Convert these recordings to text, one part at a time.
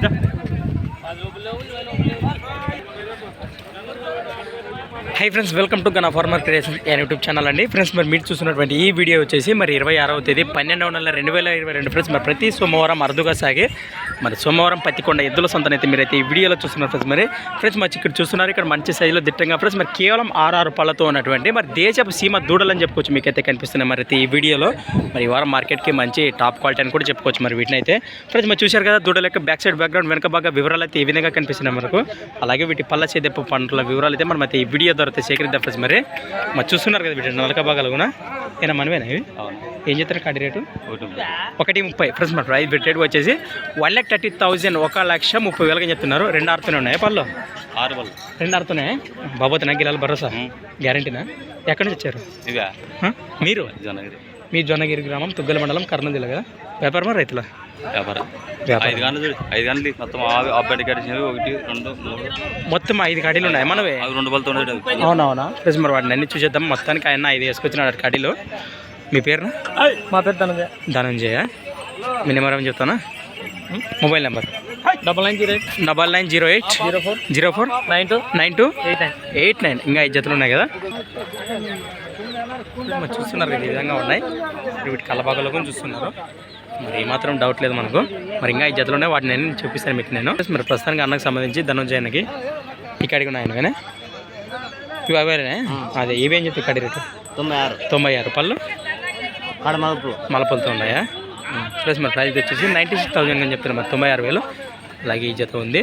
જા hi friends welcome to Gana farmer creation and YouTube channel అండి. Friends మరి మీరు చూసినటువంటి ఈ వీడియో వచ్చేసి మరి ఇరవై ఆరవ తేదీ పన్నెండవ నెల రెండు వేల ఇరవై రెండు. ఫ్రెండ్స్ మరి ప్రతి సోమవారం అరుదుగా సాగే మరి సోమవారం పత్తికొండ ఎద్దుల సొంతనైతే మీరైతే ఈ వీడియోలో చూస్తున్నారు ఫ్రెండ్స్ మరి. ఫ్రెండ్స్ మరి ఇక్కడ చూస్తున్నారు ఇక్కడ మంచి సైజులో దిట్టంగా ఫ్రెండ్స్ మరి కేవలం ఆరు పళ్ళతో ఉన్నటువంటి మరి దేశపు సీమ దూడలని చెప్పుకోవచ్చు మీకైతే కనిపిస్తున్నాయి మరి అయితే ఈ వీడియోలో మరి ఈ వారం మార్కెట్కి మంచి టాప్ క్వాలిటీ అని కూడా చెప్పుకోవచ్చు మరి వీటిని అయితే ఫ్రెండ్స్ మరి చూశారు కదా దూడల యొక్క బ్యాక్ సైడ్ బ్యాక్గ్రౌండ్ వెనక బాగా వివరాలు అయితే ఈ విధంగా కనిపిస్తున్నాయి మనకు. అలాగే వీటి పళ్ళ చేదెప్ప పంటల వివరాలు అయితే మనం అయితే ఈ వీడియో అయితే సేకరిద్దాం ఫ్రెండ్స్ మరి మరి చూస్తున్నారు కదా వీటి నలక భాగాలు కూడా. ఏనా మనమేనా ఇవి? ఏం చెప్తారు కాడి రేటు? ఒకటి ముప్పై. ఫ్రెండ్స్ మరి ప్రైస్ రేట్ వచ్చేసి వన్ ల్యాక్ థర్టీ థౌజండ్ ఒక లక్ష ముప్పై వేలకి చెప్తున్నారు. రెండు ఆరుతూనే ఉన్నాయి పళ్ళు? ఆరు బళ్ళు రెండు ఆరుతూనే? బాబోతున్నా గిలాలు భరోసా? గ్యారంటీనా? ఎక్కడి నుంచి వచ్చారు? మీరు? మీ జొన్నగిరి గ్రామం తుగ్గల మండలం కర్నూలు జిల్లా కదా? వ్యాపారమా రైతుల? వ్యాపారం. ఐదు గంటలు చూడు ఐదు గంటలు మొత్తం అబ్బాయి కట్టించినవి ఒకటి రెండు మూడు. మొత్తం ఐదు కడీలు ఉన్నాయి మనవే. అవి రెండు అవి. అవునవునా? ప్లస్ మరి వాటిని అన్ని చూసేద్దాం. మొత్తానికి ఆయన ఐదు వేసుకొచ్చినాడు కడీలు మీ పేరు మా పేరు ధనంజయ. ధనంజయ. మీ నెంబర్ ఏమని చెప్తానా? Mobile number. Double nine zero eight double nine zero eight zero four zero four nine two nine two eight nine eight nine ఇంకా ఐదు జతలు ఉన్నాయి కదా? మరి చూస్తున్నారు కదా ఈ విధంగా ఉన్నాయి. వీటి కళ్ళబాగలో కూడా చూస్తున్నారు. మరి ఏమాత్రం డౌట్ లేదు మనకు. మరి ఇంకా ఐదు జతలు ఉన్నాయి. వాటిని నేను చూపిస్తాను మీకు నేను. మరి ప్రస్తుతానికి అన్నకు సంబంధించి ధనుంజయనకి ఇక్కడికి ఉన్నాయి కానీ ఇవి అవేనే అదే ఇవేం చెప్తే కడి రేటు? తొంభై ఆరు. తొంభై ఆరు కడమలుపు మలపలతో ఉన్నాయా? ప్లస్ మరి ప్రైస్ వచ్చేసి నైంటీ సిక్స్ థౌసండ్ అని చెప్తున్నారు. మరి తొంభై ఆరు వేలు. అలాగే ఈ జత ఉంది.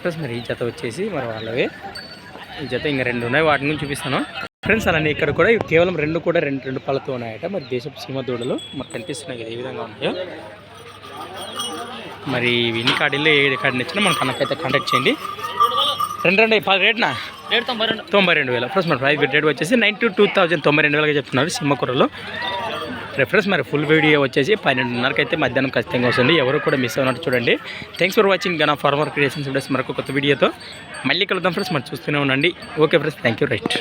ప్లస్ మరి ఈ జత వచ్చేసి మరి వాళ్ళవి. ఈ జత ఇంకా రెండు ఉన్నాయి. వాటి నుంచి చూపిస్తాను. ఫ్రెండ్స్ అలానే ఇక్కడ కూడా కేవలం రెండు కూడా రెండు రెండు పళ్ళతో ఉన్నాయట. మరి దేశపు సీమ దూడలు మాకు కనిపిస్తున్నాయి కదా ఏ విధంగా ఉన్నాయో. మరి ఇవి ఎన్ని కాడీల్లో ఏ కాడిని నచ్చినా మనకు కనకైతే కాంటాక్ట్ చేయండి. రెండు రెండు పది రేట్నా? తొంభై రెండు. వేల. ఫస్ట్ మన ప్రైస్ రేట్ వచ్చేసి నైన్టీ టూ థౌజండ్ తొంభై రెండు వేలగా చెప్తున్నారు సింహకూరలో రిఫరెన్స్ మరి ఫుల్ వీడియో వచ్చేసి పన్నెండున్నరకు అయితే మధ్యాహ్నం ఖచ్చితంగా వస్తుంది. ఎవరు కూడా మిస్ అవ్వనట్టు చూడండి. Thanks for watching Gana farmer creations friends మరొక కొత్త వీడియోతో మళ్ళీ కలుద్దాం ఫ్రెండ్స్ మరి చూస్తూనే ఉండండి. Okay friends thank you right